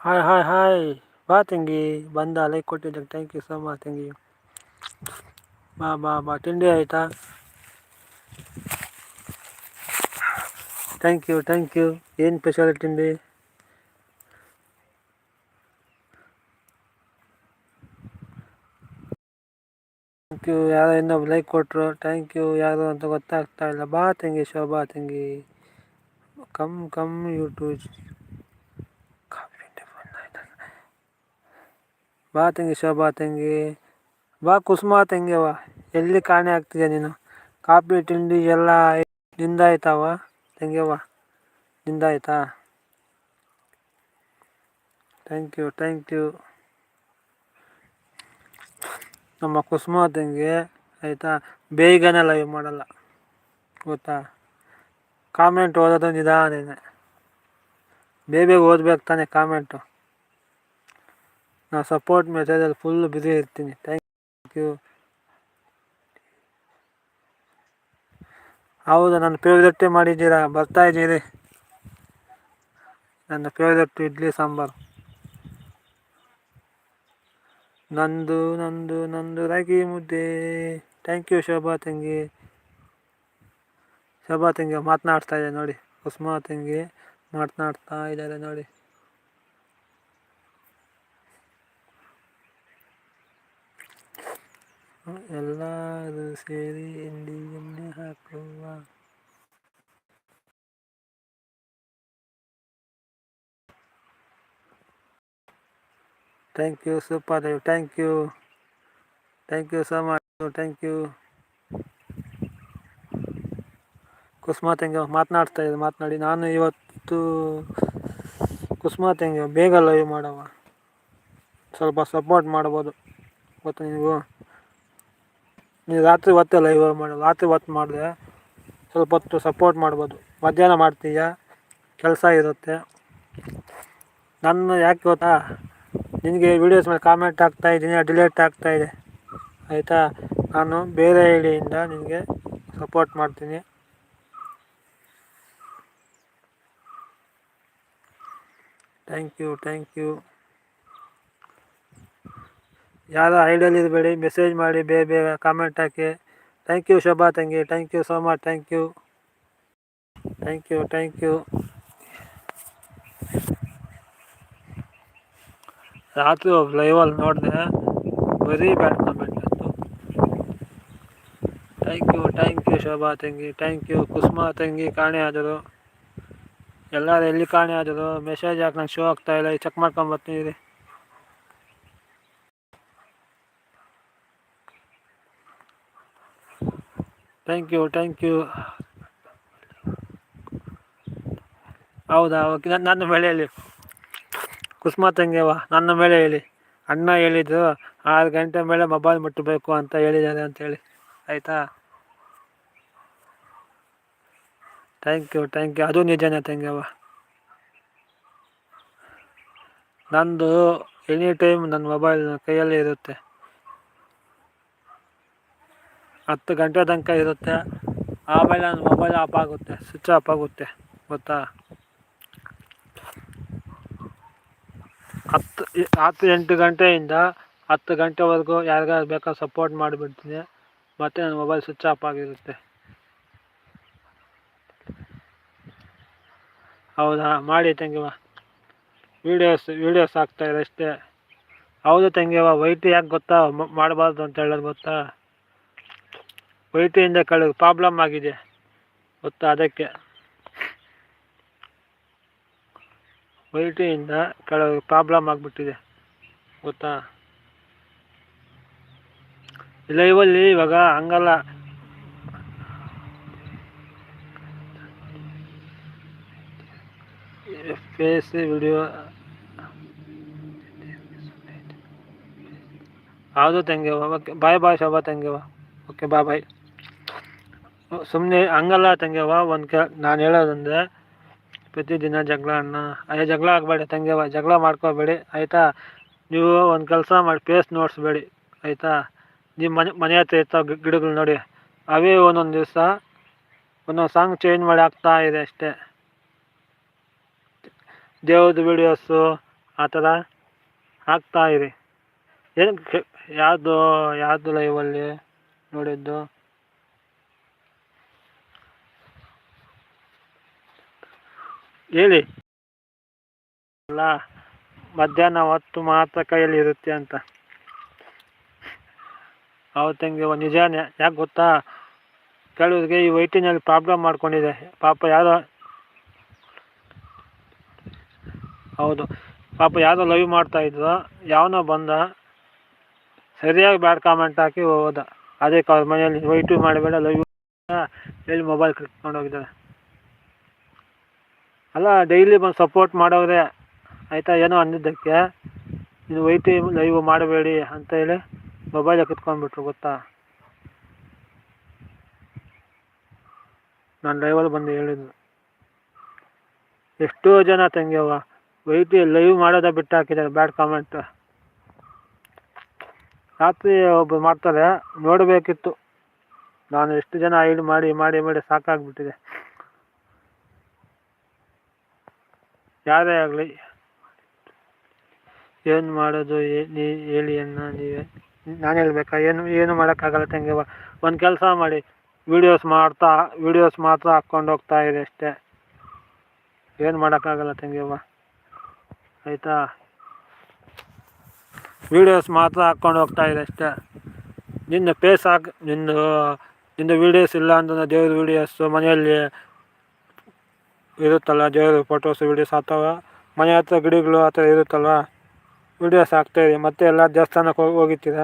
Hi hi hi ಬಾ ತಂಗಿ ಬಂದ ಲೈಕ್ ಕೊಟ್ಟಿದ್ದಕ್ಕೆ ಥ್ಯಾಂಕ್ ಯು ಸೊ ಮಚ್ ತಂಗಿ ಬಾ ಬಾ ಬಾ. ತಿಂಡಿ ಆಯಿತಾ? ಥ್ಯಾಂಕ್ ಯು ಥ್ಯಾಂಕ್ ಯು ಏನು ಸ್ಪೆಷಲ್ ತಿಂಡಿ? ಥ್ಯಾಂಕ್ ಯು ಯಾರೋ ಇನ್ನೊಬ್ರು ಲೈಕ್ ಕೊಟ್ಟರು ಥ್ಯಾಂಕ್ ಯು ಯಾರು ಅಂತ ಗೊತ್ತಾಗ್ತಾ ಇಲ್ಲ. ಬಾ ತಂಗಿ ಶೋಭಾ ತಂಗಿ ಕಮ್ ಕಮ್ ಯೂಟ್ಯೂಬ್ ಬಾ ತಂಗಿ ಶೋಭಾ ತಂಗಿ ಬಾ ಕುಸುಮ ತಂಗಿ ಎಲ್ಲಿ ಕಾಣೆ ಆಗ್ತಿದ್ಯಾ ನೀನು? ಕಾಪಿ ತಿಂಡಿ ಎಲ್ಲ ನಿಂದಾಯ್ತಾವ? ತಂಗಿಯವ್ವ ನಿಂದಾಯ್ತಾ? ಥ್ಯಾಂಕ್ ಯು ಥ್ಯಾಂಕ್ ಯು ನಮ್ಮ ಕುಸುಮ ತಂಗಿ ಆಯಿತಾ? ಬೇಗನೆ ಲೈವ್ ಮಾಡಲ್ಲ. ಗೊತ್ತಾ? ಕಾಮೆಂಟ್ ಓದೋದು ನಿಧಾನೇನೆ. ಬೇಗ ಓದ್ಬೇಕು ತಾನೆ ಕಾಮೆಂಟು ನಾ ಸಪೋರ್ಟ್ ಮೆಸೇಜಲ್ಲಿ ಫುಲ್ ಬ್ಯುಸಿ ಇರ್ತೀನಿ. ಥ್ಯಾಂಕ್ ಯು ಹೌದು, ನನ್ನ ಫೇವ್ರೆಟ್ಟೇ ಮಾಡಿದ್ದೀರಾ? ಬರ್ತಾ ಇದ್ದೀರಿ. ನನ್ನ ಫೇವ್ರೆಟ್ ಇಡ್ಲಿ ಸಾಂಬಾರು. ನಂದು ನಂದು ನಂದು ರಾಗಿ ಮುದ್ದೆ. ಥ್ಯಾಂಕ್ ಯು ಶೋಭಾ ತಂಗಿ. ಶೋಭಾ ತಂಗಿ ಮಾತನಾಡ್ತಾ ಇದೆ ನೋಡಿ. ಕುಸುಮಾ ತಂಗಿ ಮಾತನಾಡ್ತಾ ಇದ್ದಾರೆ ನೋಡಿ. ಎಲ್ಲರೂ ಸೇರಿ ಹಿಂಡಿ ಎಣ್ಣೆ ಹಾಕುವ. Thank you super thank you thank you so much thank you Kusuma ತೆಂಗ ಮಾತನಾಡ್ತಾ ಇದ್ದೆ, ಮಾತನಾಡಿ. ನಾನು ಇವತ್ತು ಕುಸುಮಾ ತೆಂಗ ಬೇಗ ಲೈವ್ ಮಾಡವ. ಸ್ವಲ್ಪ ಸಪೋರ್ಟ್ ಮಾಡ್ಬೋದು. ಗೊತ್ತಾ ನೀವು ನೀವು ರಾತ್ರಿ ಹೊತ್ತೆ ಲೈವ್ ಮಾಡಿ, ರಾತ್ರಿ ಹೊತ್ತು ಮಾಡಿದೆ ಸ್ವಲ್ಪ ಹೊತ್ತು ಸಪೋರ್ಟ್ ಮಾಡ್ಬೋದು. ಮಧ್ಯಾಹ್ನ ಮಾಡ್ತೀಯ? ಕೆಲಸ ಇರುತ್ತೆ. ನನ್ನ ಯಾಕೆ ಗೊತ್ತಾ? ನಿನಗೆ ವೀಡಿಯೋಸ್ ಮೇಲೆ ಕಾಮೆಂಟ್ ಆಗ್ತಾಯಿದ್ದೀನಿ ಡಿಲೇಟ್ ಆಗ್ತಾಯಿದೆ ಆಯಿತಾ? ನಾನು ಬೇರೆ ಐಡಿಯಿಂದ ನಿನಗೆ ಸಪೋರ್ಟ್ ಮಾಡ್ತೀನಿ. ಥ್ಯಾಂಕ್ ಯು ಥ್ಯಾಂಕ್ ಯು ಯಾರೋ ಐಡಿಯಲ್ಲಿ ಇರಬೇಡಿ ಮೆಸೇಜ್ ಮಾಡಿ, ಬೇಗ ಬೇಗ ಕಾಮೆಂಟ್ ಹಾಕಿ. ಥ್ಯಾಂಕ್ ಯು ಶೋಭಾ ತಂಗಿ thank you so much thank you thank you thank you ರಾತ್ರಿ ಒಬ್ಬ ಲೈವಲ್ಲಿ ನೋಡಿದೆ, ಬರೀ ಬ್ಯಾಡ್ ಕಾಮೆಂಟ್ ಇತ್ತು thank you thank you Shobha ತಂಗಿ ಥ್ಯಾಂಕ್ ಯು ಕುಸುಮಾ ತಂಗಿ ಕಾಣೆ ಆದರು. ಎಲ್ಲರೂ ಎಲ್ಲಿ ಕಾಣೆ ಆದರು? ಮೆಸೇಜ್ ಹಾಕಿ ನಂಗೆ ಶೋ ಆಗ್ತಾಯಿಲ್ಲ ಚೆಕ್ ಮಾಡ್ಕೊಂಬರ್ತೀನಿ ಥ್ಯಾಂಕ್ ಯು ಥ್ಯಾಂಕ್ ಯು ಹೌದಾ? ಓಕೆ ನನ್ನ ಮೇಲೆ ಹೇಳಿ. ಕುಸುಮಾ ತಂಗಿಯವ ನನ್ನ ಮೇಲೆ ಹೇಳಿ. ಅಣ್ಣ ಹೇಳಿದ್ದು ಆರು ಗಂಟೆ ಮೇಲೆ ಮೊಬೈಲ್ ಮುಟ್ಟಬೇಕು ಅಂತ ಹೇಳಿದ್ದಾರೆ ಅಂತೇಳಿ ಆಯಿತಾ? ಥ್ಯಾಂಕ್ ಯು ಥ್ಯಾಂಕ್ ಯು ಅದು ನಿಜನೇ ತಂಗಿಯವ ನಂದು ಎನಿ ಟೈಮ್ ನನ್ನ ಮೊಬೈಲ್ ಕೈಯಲ್ಲೇ ಇರುತ್ತೆ. ಹತ್ತು ಗಂಟೆ ತನಕ ಇರುತ್ತೆ. ಆಮೇಲೆ ನನ್ನ ಮೊಬೈಲ್ ಆಫ್ ಆಗುತ್ತೆ ಸ್ವಿಚ್ ಆಫ್ ಆಗುತ್ತೆ, ಗೊತ್ತಾ? ಹತ್ತು ಹತ್ತು, ಎಂಟು ಗಂಟೆಯಿಂದ ಹತ್ತು ಗಂಟೆವರೆಗೂ ಯಾರಿಗಾದ್ರು ಬೇಕಾದ್ರೆ ಸಪೋರ್ಟ್ ಮಾಡಿಬಿಡ್ತೀನಿ. ಮತ್ತು ನನ್ನ ಮೊಬೈಲ್ ಸ್ವಿಚ್ ಆಫ್ ಆಗಿರುತ್ತೆ. ಹೌದಾ? ಮಾಡಿ ತಂಗಿವ ವೀಡಿಯೋಸ್ ವೀಡಿಯೋಸ್ ಇದೆ ಅಷ್ಟೇ. ಹೌದು ತಂಗಿವ ವೈಟ್ ಯಾಕೆ ಗೊತ್ತಾ? ಮಾಡಬಾರ್ದು ಅಂತ ಹೇಳೋದು ಗೊತ್ತಾ? ವೈಟಿಯಿಂದ ಕಳೆದು ಪ್ರಾಬ್ಲಮ್ ಆಗಿದೆ. ಗೊತ್ತಾ ಅದಕ್ಕೆ. ವೈಟಿಯಿಂದ ಕಳೆದು ಪ್ರಾಬ್ಲಮ್ ಆಗಿಬಿಟ್ಟಿದೆ. ಗೊತ್ತಾ? ಲೈವಲ್ಲಿ ಇವಾಗ ಹಂಗಲ್ಲ. ಫೇಸ್ ವಿಡಿಯೋ ಹೌದು ತಂಗಿವ ಓಕೆ ಬಾಯ್ ಬಾಯ್ ಶೋಭಾ ತಂಗಿವ ಓಕೆ ಬಾಯ್ ಬಾಯ್ ಸುಮ್ಮನೆ ಹಂಗಲ್ಲ ತಂಗ್ಯವ ಒಂದು ಕೆ, ನಾನು ಹೇಳೋದಂದ್ರೆ ಪ್ರತಿದಿನ ಜಗಳ ಅಣ್ಣ ಅಯ್ಯೋ ಜಗಳ ಆಗಬೇಡಿ ತಂಗ್ಯವ ಜಗಳ ಮಾಡ್ಕೋಬೇಡಿ, ಆಯಿತಾ? ನೀವು ಒಂದು ಕೆಲಸ ಮಾಡಿ ಫೇಸ್ ನೋಡಿಸ್ಬೇಡಿ, ಆಯಿತಾ? ನಿಮ್ಮ ಮನೆ ಮನೆ ಹತ್ರ ಇರ್ತಾವೆ ಗಿಡಗಳು ನೋಡಿ, ಅವೇ ಒಂದೊಂದು ದಿವಸ ಒಂದೊಂದು ಸಾಂಗ್ ಚೇಂಜ್ ಮಾಡಿ ಆಗ್ತಾ ಇದೆ ಅಷ್ಟೇ. ದೇವ್ರದ್ದು ವಿಡಿಯೋಸು ಆ ಥರ ಹಾಕ್ತಾ ಇರಿ. ಏನು ಯಾವುದು ಯಾವುದು ಲೈವಲ್ಲಿ ನೋಡಿದ್ದು? ಹೇಳಿ. ಅಲ್ಲ, ಮಧ್ಯಾಹ್ನ ಹೊತ್ತು ಮಾತ್ರ ಕೈಯಲ್ಲಿ ಇರುತ್ತೆ ಅಂತ. ಅವತ್ತಂಗೆ ತಂಗಿ ನಿಜಾನೇ ಯಾಕೆ ಗೊತ್ತಾ? ಕೆಲವ್ರಿಗೆ ಈ ವೈಟಿನಲ್ಲಿ ಪ್ರಾಬ್ಲಮ್ ಮಾಡ್ಕೊಂಡಿದೆ. ಪಾಪ ಯಾರೋ, ಹೌದು. ಪಾಪ ಯಾವುದೋ ಲೈವ್ ಮಾಡ್ತಾಯಿದ್ರು ಯಾವನೋ ಬಂದ, ಸರಿಯಾಗಿ ಬ್ಯಾಡ್ ಕಾಮೆಂಟ್ ಹಾಕಿ ಹೋದ. ಅದೇ ಅವ್ರ ಮನೆಯಲ್ಲಿ ವೈಟು ಮಾಡಬೇಡ ಲೈವ್ ಹೇಳಿ ಮೊಬೈಲ್ ಕಿತ್ಕೊಂಡು ಹೋಗಿದ್ದಾರೆ ಅಲ್ಲ ಡೈಲಿ ಬಂದು ಸಪೋರ್ಟ್ ಮಾಡೋರೆ. ಆಯಿತಾ, ಏನೋ ಅಂದಿದ್ದಕ್ಕೆ. ಇದು ವೈಟಿ ಲೈವ್ ಮಾಡಬೇಡಿ ಅಂತ ಹೇಳಿ ಮೊಬೈಲ್ ಕಿತ್ಕೊಂಡ್ಬಿಟ್ರು, ಗೊತ್ತಾ? ನಾನು ಲೈವಲ್ಲಿ ಬಂದು ಹೇಳಿದ್ದು. ಎಷ್ಟೋ ಜನ ತಂಗಿಯವ್ವ ವೈಟಿ ಲೈವ್ ಮಾಡೋದ ಬಿಟ್ಟು ಹಾಕಿದ್ದಾರೆ ಬ್ಯಾಡ್ ಕಾಮೆಂಟ್ ರಾತ್ರಿ ಒಬ್ಬರು ಮಾಡ್ತಾರೆ, ನೋಡಬೇಕಿತ್ತು. ನಾನು ಎಷ್ಟು ಜನ ಐಡ್ ಮಾಡಿ ಮಾಡಿ ಮಾಡಿ ಸಾಕಾಗ್ಬಿಟ್ಟಿದೆ. ಯಾರೇ ಆಗಲಿ, ಏನು ಮಾಡೋದು ಹೇಳಿ ಅನ್ನ ನೀವೇ. ನಾನು ಹೇಳ್ಬೇಕಾ, ಏನು ಏನು ಮಾಡೋಕ್ಕಾಗಲ್ಲ ತಂಗಿ ಒಂದು ಕೆಲಸ ಮಾಡಿ ವೀಡಿಯೋಸ್ ಮಾಡ್ತಾ ವಿಡಿಯೋಸ್ ಮಾತ್ರ ಹಾಕ್ಕೊಂಡು ಹೋಗ್ತಾ ಇದೆ ಅಷ್ಟೇ. ಏನು ಮಾಡೋಕ್ಕಾಗಲ್ಲ ತಂಗಿಯವ್ವ ಆಯಿತಾ? ವಿಡಿಯೋಸ್ ಮಾತ್ರ ಹಾಕ್ಕೊಂಡು ಹೋಗ್ತಾ ಇದೆ ಅಷ್ಟೇ. ನಿನ್ನ ಪೇಸ್ ಹಾಕಿ ನಿಂದು ನಿಂದು ವೀಡಿಯೋಸ್ ಇಲ್ಲ ಅಂತ ದೇವ್ರ ವೀಡಿಯೋಸು ಮನೆಯಲ್ಲಿ ಇರುತ್ತಲ್ಲ, ದೇವರು ಫೋಟೋಸ್ ವೀಡಿಯೋಸ್ ಅಥವಾ ಮನೆ ಹತ್ರ ಗಿಡಗಳು ಆ ಥರ ಇರುತ್ತಲ್ವ? ವೀಡಿಯೋಸ್ ಹಾಕ್ತಾಯಿದೆ ಮತ್ತೆ ಎಲ್ಲ ದೇವಸ್ಥಾನಕ್ಕೆ ಹೋಗಿ ಹೋಗಿರ್ತೀರ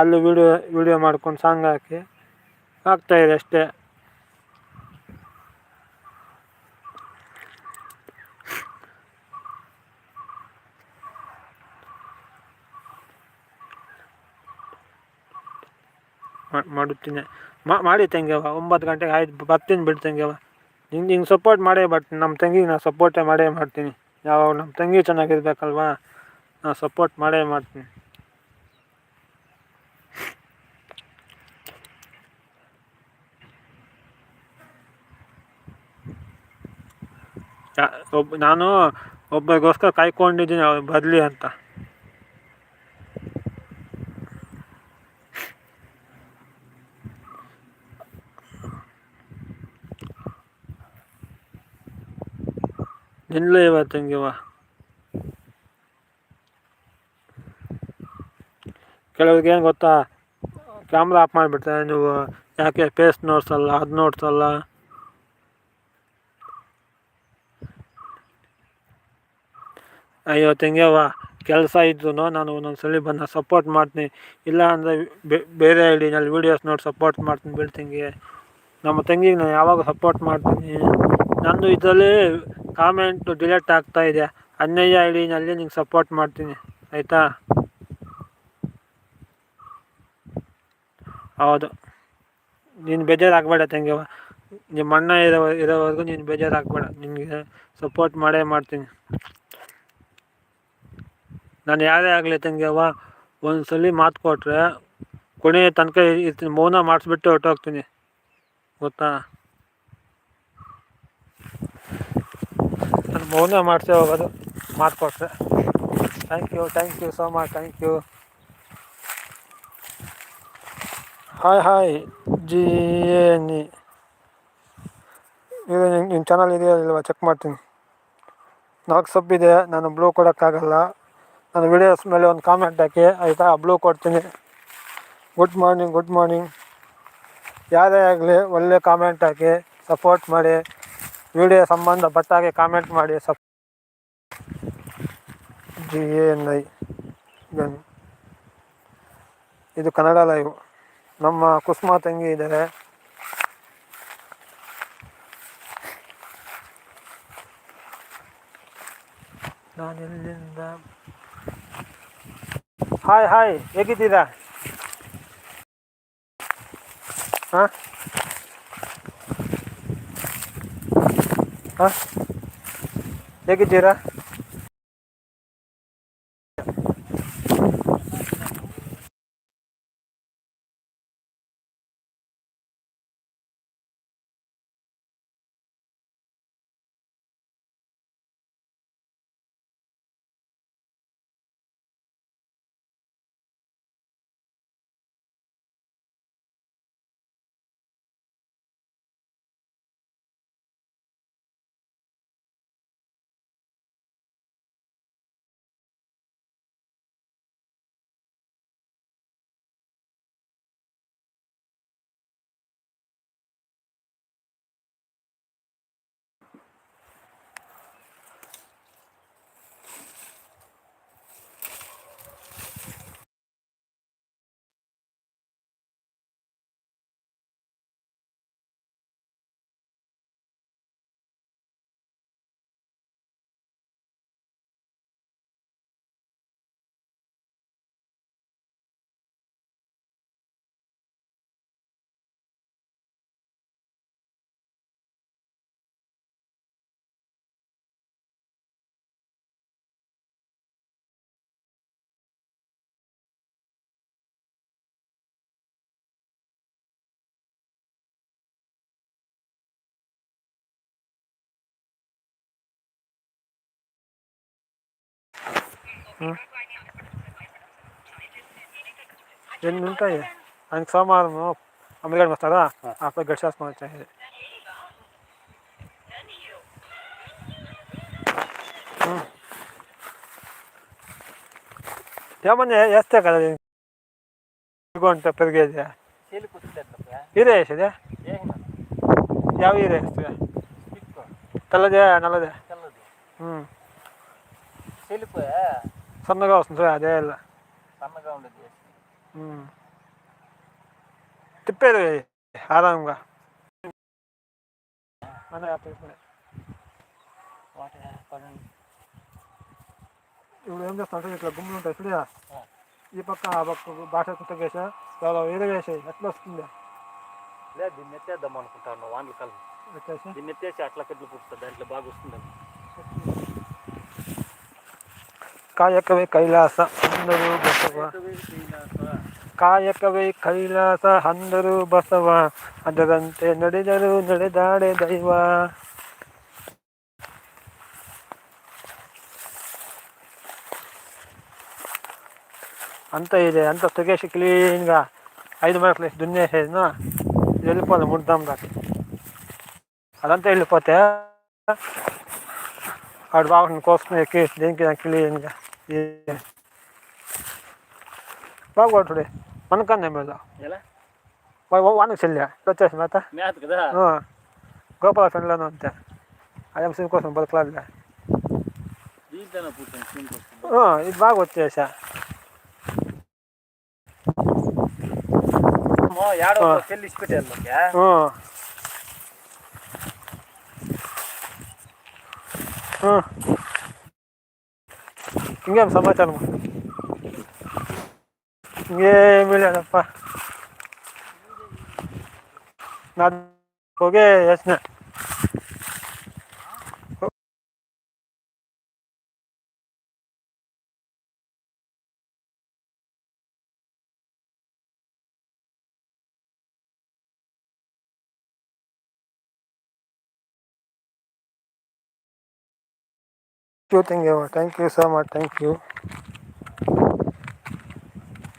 ಅಲ್ಲಿ ವೀಡಿಯೋ ವೀಡಿಯೋ ಮಾಡ್ಕೊಂಡು ಸಾಂಗ್ ಹಾಕಿ ಹಾಕ್ತಾಯಿದೆ ಅಷ್ಟೇ. ಮಾಡುತ್ತೀನಿ. ಮಾಡಿ ತಂಗ್ಯವ ಒಂಬತ್ತು ಗಂಟೆಗೆ ಆಯ್ತು, ಬರ್ತೀನಿ ಬಿಡು ನಿಂಗೆ ಹಿಂಗೆ ಸಪೋರ್ಟ್ ಮಾಡೇ ಬರ್ತೀನಿ ನಮ್ಮ ತಂಗಿಗೆ ನಾನು ಸಪೋರ್ಟೇ ಮಾಡೇ ಮಾಡ್ತೀನಿ. ಯಾವಾಗ ನಮ್ಮ ತಂಗಿ ಚೆನ್ನಾಗಿರ್ಬೇಕಲ್ವಾ ನಾನು ಸಪೋರ್ಟ್ ಮಾಡೇ ಮಾಡ್ತೀನಿ. ಒಬ್, ನಾನು ಒಬ್ಬರಿಗೋಸ್ಕರ ಕಾಯ್ಕೊಂಡಿದ್ದೀನಿ ಅವ್ರು ಬರಲಿ ಅಂತ. ನಿಲ್ಲೇ ಇವತ್ತು ಹಂಗಿವ ಕೆಲವ್ರಿಗೆ ಏನು ಗೊತ್ತಾ ಕ್ಯಾಮ್ರಾ ಆಫ್ ಮಾಡಿಬಿಡ್ತಾರೆ ನೀವು ಯಾಕೆ ಫೇಸ್ ನೋಡ್ಸಲ್ಲ, ಅದು ನೋಡ್ಸಲ್ಲ. ಅಯ್ಯೋ ತಂಗ್ಯವ್ವ ಕೆಲಸ ಇದ್ರೂ ನಾನು ಒಂದೊಂದು ಸಲ ಬಂದು ಸಪೋರ್ಟ್ ಮಾಡ್ತೀನಿ. ಇಲ್ಲ ಅಂದರೆ ಬೇರೆ ಐಡಿನಲ್ಲಿ ವೀಡಿಯೋಸ್ ನೋಡಿ ಸಪೋರ್ಟ್ ಮಾಡ್ತೀನಿ ಬಿಡು ತಂಗಿ ನಮ್ಮ ತಂಗಿಗೆ ನಾನು ಯಾವಾಗ ಸಪೋರ್ಟ್ ಮಾಡ್ತೀನಿ. ನಂದು ಇದರಲ್ಲಿ ಕಾಮೆಂಟು ಡಿಲೀಟ್ ಆಗ್ತಾ ಇದೆ. ಅನ್ಯಯ್ಯ ಐಡಿನಲ್ಲಿ ನಿಂಗೆ ಸಪೋರ್ಟ್ ಮಾಡ್ತೀನಿ. ಆಯಿತಾ? ಹೌದು. ನೀನು ಬೇಜಾರಾಗಬೇಡ ತಂಗಿವ ನಿಮ್ಮ ಅಣ್ಣ ಇರೋ, ಇರೋವರೆಗೂ ನೀನು ಬೇಜಾರಾಗಬೇಡ. ನಿನಗೆ ಸಪೋರ್ಟ್ ಮಾಡೇ ಮಾಡ್ತೀನಿ. ನಾನು ಯಾರೇ ಆಗಲಿ ತಂಗಿಯವ್ವ ಒಂದು ಸಲ ಮಾತು ಕೊಟ್ಟರೆ ಕೊನೆಯ ತನಕ ಇರ್ತೀನಿ. ಮೌನ ಮಾಡಿಸ್ಬಿಟ್ಟು ಹೊರ್ಟೋಗ್ತೀನಿ. ಗೊತ್ತಾ ನಾನು ಮೌನ ಮಾಡ್ತೇವೆ ಹೋಗೋದು ಮಾಡಿಕೊಟ್ರೆ thank you thank you so much thank you hi hi G ಎನಿ ಇದು ನಿಮ್ಮ ಚಾನಲ್ ಇದೆಯೋ ಇಲ್ವಾ? ಚೆಕ್ ಮಾಡ್ತೀನಿ. ನಾಲ್ಕು ಇದೆ, ನಾನು ಬ್ಲೂ ಕೊಡೋಕ್ಕಾಗಲ್ಲ. ನಾನು ವೀಡಿಯೋಸ್ ಮೇಲೆ ಒಂದು ಕಾಮೆಂಟ್ ಹಾಕಿ, ಆಯಿತಾ? ಬ್ಲೂ ಕೊಡ್ತೀನಿ. ಗುಡ್ ಮಾರ್ನಿಂಗ್ ಗುಡ್ ಮಾರ್ನಿಂಗ್ ಯಾರೇ ಆಗಲಿ ಒಳ್ಳೆ ಕಾಮೆಂಟ್ ಹಾಕಿ ಸಪೋರ್ಟ್ ಮಾಡಿ. ವಿಡಿಯೋ ಸಂಬಂಧಪಟ್ಟಾಗೆ ಕಾಮೆಂಟ್ ಮಾಡಿ ಸಪ್ ಜಿ ಎನ್ ಐ ಗನ್ ಇದು ಕನ್ನಡ ಲೈವ್ ನಮ್ಮ ಕುಸುಮಾ ತಂಗಿ ಇದ್ದಾರೆ. ನಾನೆಲ್ಲಿಂದ ಹಾಯ್ ಹಾಯ್ ಹೇಗಿದ್ದೀರಾ? ಹಾಂ? ಹಾಂ ಹೇಗಿದ್ದೀರಾ ఎన్ని ఉంటాయి ఆయనకి సోమవారం అమెరికాకి వస్తారా అప్పుడు గడి చేసుకొని వచ్చాయి ఏమన్నా వేస్తే కదా ఇదిగోంటే పెరిగేది చెల్లి కుట్టినట్లే హీరే వేసేది ఏం ಯಾವ ಹೀರೆ వేస్తుంది పిక్కు తెల్లదే నల్లదే తెల్లది ಹ್ಞೂ చెల్లిపోయి సన్నగా వస్తుంది అదే సన్నగా ఉండదు తిప్పేది ఆరాంగా. ఇప్పుడు ఏం చేస్తాడు ఇట్లా గుమ్ములు ఉంటాయి చూడ ఈ పక్క ఆ పక్క బాట కుట్ట వేసా చాలా వేరే వేసాయి ఎట్లా వస్తుంది? లేదు దీన్ని ఎత్తేద్దాం అనుకుంటాను వాన్లు కలిసి దీన్ని ఎత్తేసి అట్లా కట్లు కుడుతుంది దాంట్లో బాగా వస్తుంది ಕಾಯಕವೇ ಕೈಲಾಸ ಅಂದರು ಬಸವ ಕಾಯಕವೇ ಕೈಲಾಸ ಅಂದರು ಬಸವ ಅದರಂತೆ ನಡೆದರು ನಡೆದಾಡೆ ದೈವ అంత ఇది అంత తొగేసి క్లీన్గా ఐదు మార్కులు వేసి దున్నేసేదినా ఇది వెళ్ళిపోవాలి ముద్దాం దాకా అదంతా వెళ్ళిపోతే ఆడు బాగుంటుంది కోసుకుని ఎక్కి దేనికి దానికి క్లీన్గా బాగుంటుంది మనకన్నా మీద ఎలా వానకు చెల్లి వచ్చేసి మేత మేత కదా గోపాల ఫ్రెండ్లోనూ అంతే అదేం సిమ్ కోసం బతకలాదిలే దీంట్లోనే పుట్టిన సీన్కి వస్తుంది ఇది బాగా వచ్చేసా ఏడో ఆ. చెల్లి ఇచ్చిపెట్టాను ಹ್ಞೂ ಹಿಂಗೇನು ಸಮಾಚಾರ ಹಿಂಗೇಮಿಲ್ಲಪ್ಪ ನಾನು ಹೋಗೇ ಯೋಚನೆ thank you ತೆಂಗ್ಯವ thank you so much thank you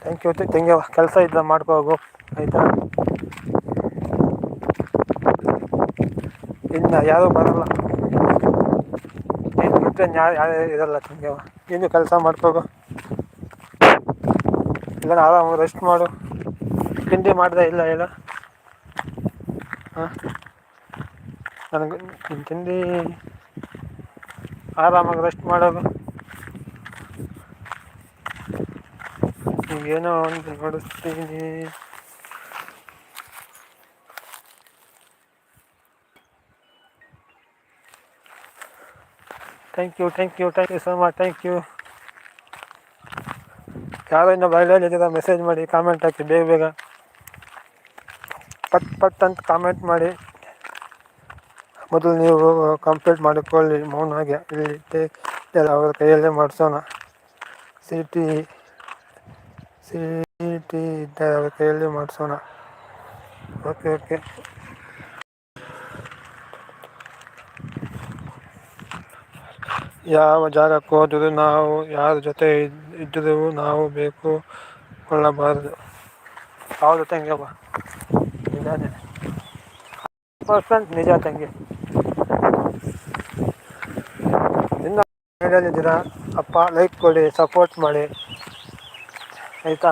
thank you ತೆಂಗ್ಯವ ಕೆಲಸ ಇದ್ದ ಮಾಡ್ಕೋಗು ಆಯಿತಾ? ಇನ್ನು ಯಾರೂ ಬರಲ್ಲ. ನೀನು ಬಿಟ್ಟರೆ ಯಾರು ಯಾರು ಇರಲ್ಲ ತೆಂಗ್ಯವ ಏನು ಕೆಲಸ ಮಾಡ್ಕೋಗು ಇಲ್ಲ ಆರಾಮಾಗಿ ರೆಸ್ಟ್ ಮಾಡು. ತಿಂಡಿ ಮಾಡಿದೆ ಇಲ್ಲ ಹೇಳು. ಹಾಂ? ನನಗೆ ತಿಂಡಿ ಆರಾಮಾಗಿ ರೆಸ್ಟ್ ಮಾಡೋದು. ಏನೋ ಒಂದು ನೋಡುತ್ತೀನಿ thank you thank you thank you so much thank you ಯಾರೋ ಇನ್ನೂ ಬಯಲಿದ್ದೀರ ಮೆಸೇಜ್ ಮಾಡಿ ಕಾಮೆಂಟ್ ಹಾಕಿ ಬೇಗ ಬೇಗ. ಪಟ್ ಪಟ್ ಅಂತ ಕಾಮೆಂಟ್ ಮಾಡಿ. ಮೊದಲು ನೀವು ಕಂಪ್ಲೀಟ್ ಮಾಡಿಕೊಳ್ಳಿ, ಮೌನಾಗೆ. ಇಲ್ಲಿ ಅವರ ಕೈಯಲ್ಲೇ ಮಾಡಿಸೋಣ. ಸಿ ಟಿ ಸಿ ಟಿ ಇದ್ದರೆ ಅವರ ಕೈಯಲ್ಲೇ ಮಾಡಿಸೋಣ. ಓಕೆ ಓಕೆ ಯಾವ ಜಾಗಕ್ಕೆ ಹೋದರೂ ನಾವು, ಯಾರ ಜೊತೆ ಇದ್- ಇದ್ದರೂ ನಾವು ಬೇಕು ಕೊಳ್ಳಬಾರದು. ತಂಗೇ ಬಾ ನಿಜಾನೇ. ಪರ್ಸೆಂಟ್ ನಿಜ ತಂಗಿ. ಇನ್ನು ಹೇಳಿದ್ದೀರಾ ಅಪ್ಪ ಲೈಕ್ ಕೊಡಿ ಸಪೋರ್ಟ್ ಮಾಡಿ. ಆಯಿತಾ?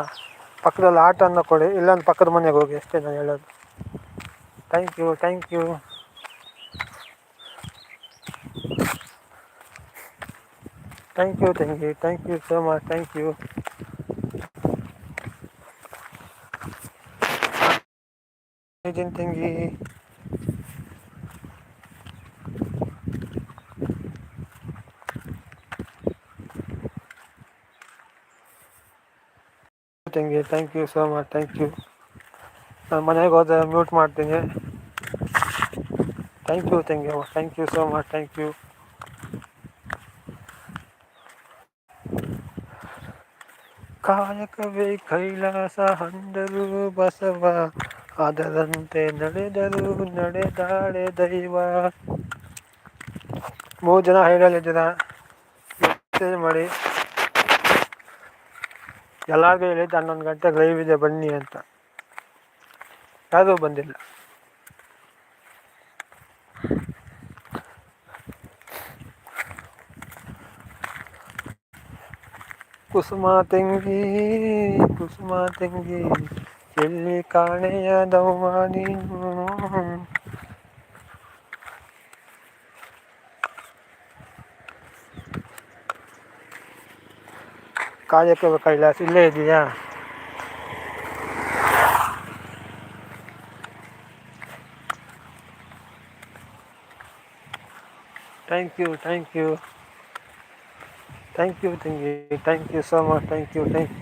ಪಕ್ಕದಲ್ಲಿ ಆಟನ್ನು ಕೊಡಿ. ಇಲ್ಲಾಂದ್ರೆ ಪಕ್ಕದ ಮನೆಗೆ ಹೋಗಿ ಅಷ್ಟೇ ನಾನು ಹೇಳೋದು. Thank you thank you thank you thank you thank you so much thank you ತಂಗಿ ತಂಗಿ thank you so much thank you ನಾನು ಮನೆಗೆ ಹೋದ್ರೆ ಮ್ಯೂಟ್ ಮಾಡ್ತೀನಿ. ಥ್ಯಾಂಕ್ ಯು ತಂಗಿ thank you so much thank you ಕಾಯಕವೇ ಕೈಲಾಸ ಅಂದರು ಬಸವ, ಅದರಂತೆ ನಡೆದರು ನಡೆದಾಳೆ ದೈವ. ಮೂರು ಜನ ಹೇಳಲಿದ್ದೀರ ಮೆಸೇಜ್ ಮಾಡಿ. ಎಲ್ಲರಿಗೂ ಹೇಳಿದ್ದು ಹನ್ನೊಂದು ಗಂಟೆಗೆ ಲೈವ್ ಇದೆ, ಬನ್ನಿ ಅಂತ. ಯಾರೂ ಬಂದಿಲ್ಲ. ಕುಸುಮ ತೆಂಗಿ ಕುಸುಮ ತೆಂಗಿ, ಎಲ್ಲಿ ಕಾಣೆಯದವ್ವ ನೀನು? ಕಾಯಕ ಕೈಲಾಸ ಇಲ್ಲೇ ಇದೆಯಾ thank you thank you thank you ತಂಗಿ thank you so much thank you thank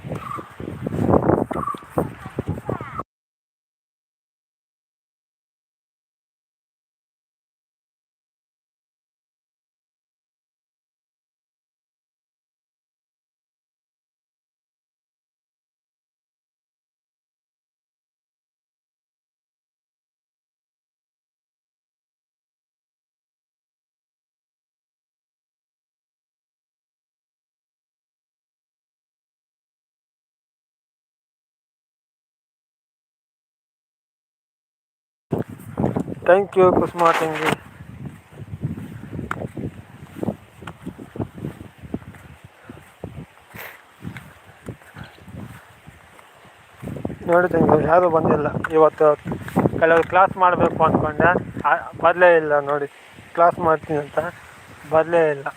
Thank you Kusuma ತಂಗಿ ನೋಡಿ ತಂಗಿ ಯಾರೂ ಬಂದಿಲ್ಲ. ಇವತ್ತು ಕೆಲವರು ಕ್ಲಾಸ್ ಮಾಡಬೇಕು ಅಂದ್ಕೊಂಡೆ ಬರಲೇ ಇಲ್ಲ ನೋಡಿ. ಕ್ಲಾಸ್ ಮಾಡ್ತೀನಿ ಅಂತ. ಬರಲೇ ಇಲ್ಲ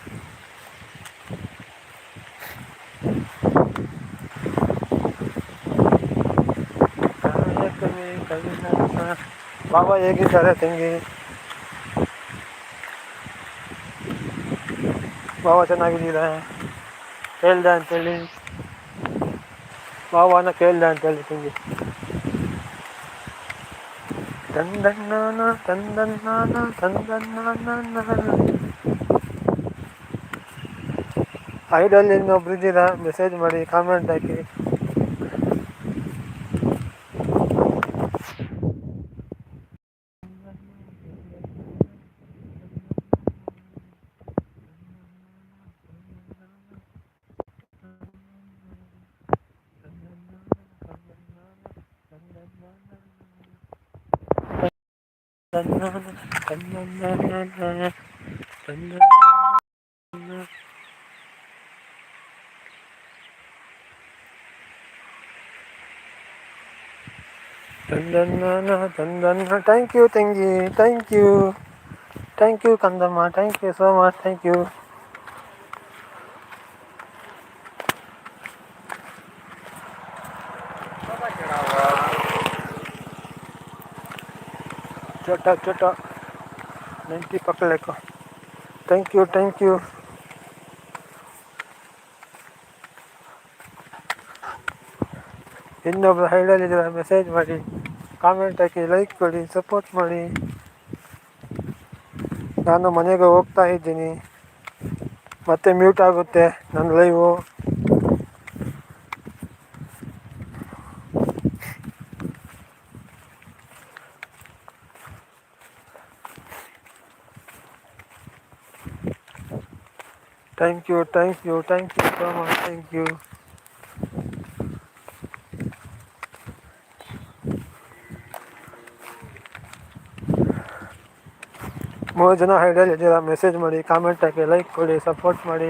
ಕಾಯಕವೇ ಕೈಲಾಸ. ಬಾಬಾ ಹೇಗಿದ್ದಾರೆ ತಂಗಿ? ಬಾಬಾ ಚೆನ್ನಾಗಿದ್ದೀರಾ? ಕೇಳ್ದೆ ಅಂತೇಳಿ. ಬಾಬಾನ ಕೇಳ್ದೆ ಅಂತೇಳಿ ತಂಗಿ. ತಂದಣ್ಣ ತಂದಣ್ಣ ತಂದನ್ನಾನ ಐಡಲ್ಲಿ ಇನ್ನೊಬ್ರು ಇದ್ದೀರಾ? ಮೆಸೇಜ್ ಮಾಡಿ ಕಾಮೆಂಟ್ ಹಾಕಿ. ತಂದನ್ನ ತಂದನ್ನ ಥ್ಯಾಂಕ್ ಯು ತಂಗಿ thank you thank you ಕಂದಮ್ಮ thank you so tata tata ನೆಂಟಿ ಪಕ್ಕಲೇಕು ಥ್ಯಾಂಕ್ ಯು ಥ್ಯಾಂಕ್ ಯು ಇನ್ನೊಬ್ರು ಹೈಡಲ್ಲಿದ್ರೆ ಮೆಸೇಜ್ ಮಾಡಿ ಕಾಮೆಂಟ್ ಹಾಕಿ ಲೈಕ್ ಕೊಡಿ ಸಪೋರ್ಟ್ ಮಾಡಿ. ನಾನು ಮನೆಗೆ ಹೋಗ್ತಾ ಇದ್ದೀನಿ. ಮತ್ತೆ ಮ್ಯೂಟ್ ಆಗುತ್ತೆ ನನ್ನ live thank you thank you thank you so much thank you ಮೂರು ಜನ ಐಡಿಯಲ್ ಇದ್ದೀರಾ ಮೆಸೇಜ್ ಮಾಡಿ ಕಾಮೆಂಟ್ ಹಾಕಿ ಲೈಕ್ ಕೊಡಿ ಸಪೋರ್ಟ್ ಮಾಡಿ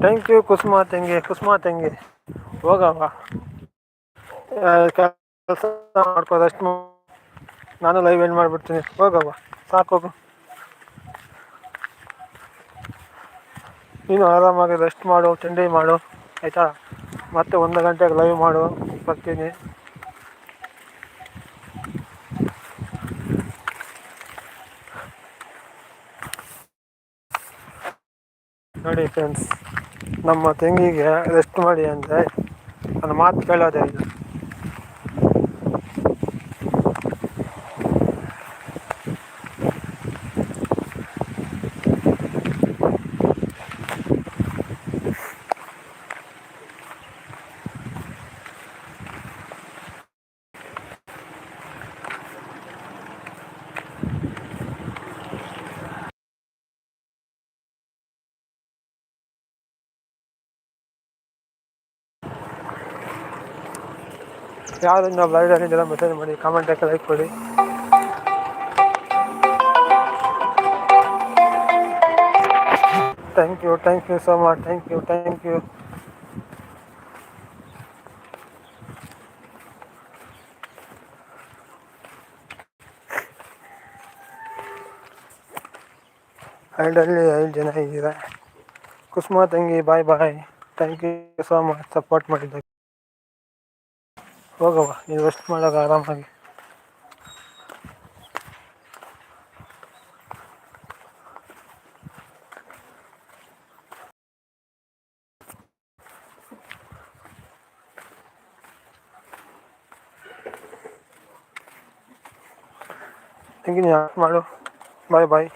ಥ್ಯಾಂಕ್ ಯು ಕುಸುಮಾ ತಂಗಿ ಕುಸುಮಾ ತಂಗಿ ಹೋಗವ ಕೆಲಸ ಮಾಡ್ಕೋ ರೆಸ್ಟ್ ನಾನು ಲೈವ್ ಎಂಡ್ ಮಾಡಿಬಿಡ್ತೀನಿ. ಸಾಕು ಹೋಗು. ನೀನು ಆರಾಮಾಗಿ ರೆಸ್ಟ್ ಮಾಡು, ತಿಂಡಿ ಮಾಡು, ಆಯಿತಾ? ಮತ್ತೆ ಒಂದು ಗಂಟೆಗೆ ಲೈವ್ ಮಾಡು. ಬರ್ತೀನಿ. ನೋಡಿ ಫ್ರೆಂಡ್ಸ್ ನಮ್ಮ ತಂಗಿಗೆ ರೆಸ್ಟ್ ಮಾಡಿ ಅಂದರೆ ನನ್ನ ಮಾತು ಕೇಳೋದೇ ಇಲ್ಲ. ಯಾರು ಇನ್ನೂ ಬ್ಲೈಡಲ್ಲಿದ್ದೆಲ್ಲ ಮೆಸೇಜ್ ಮಾಡಿ ಕಾಮೆಂಟ್ ಹಾಕಿ ಲೈಕ್ ಕೊಡಿ. Thank you thank you so much thank you thank you ಐಡಲ್ಲಿ ಐದು ಜನ ಇದ್ದೀರಾ ಕುಸುಮಾ ತಂಗಿ bye bye thank you so much support ಮಾಡಿದ್ದಕ್ಕೆ ಹೋಗವ್ವ ನೀನು ರೆಸ್ಟ್ ಮಾಡಾಗ ಆರಾಮಾಗಿ. ತಂಗಿ ನೀನು ಮಾಡು ಬಾಯ್ ಬಾಯ್.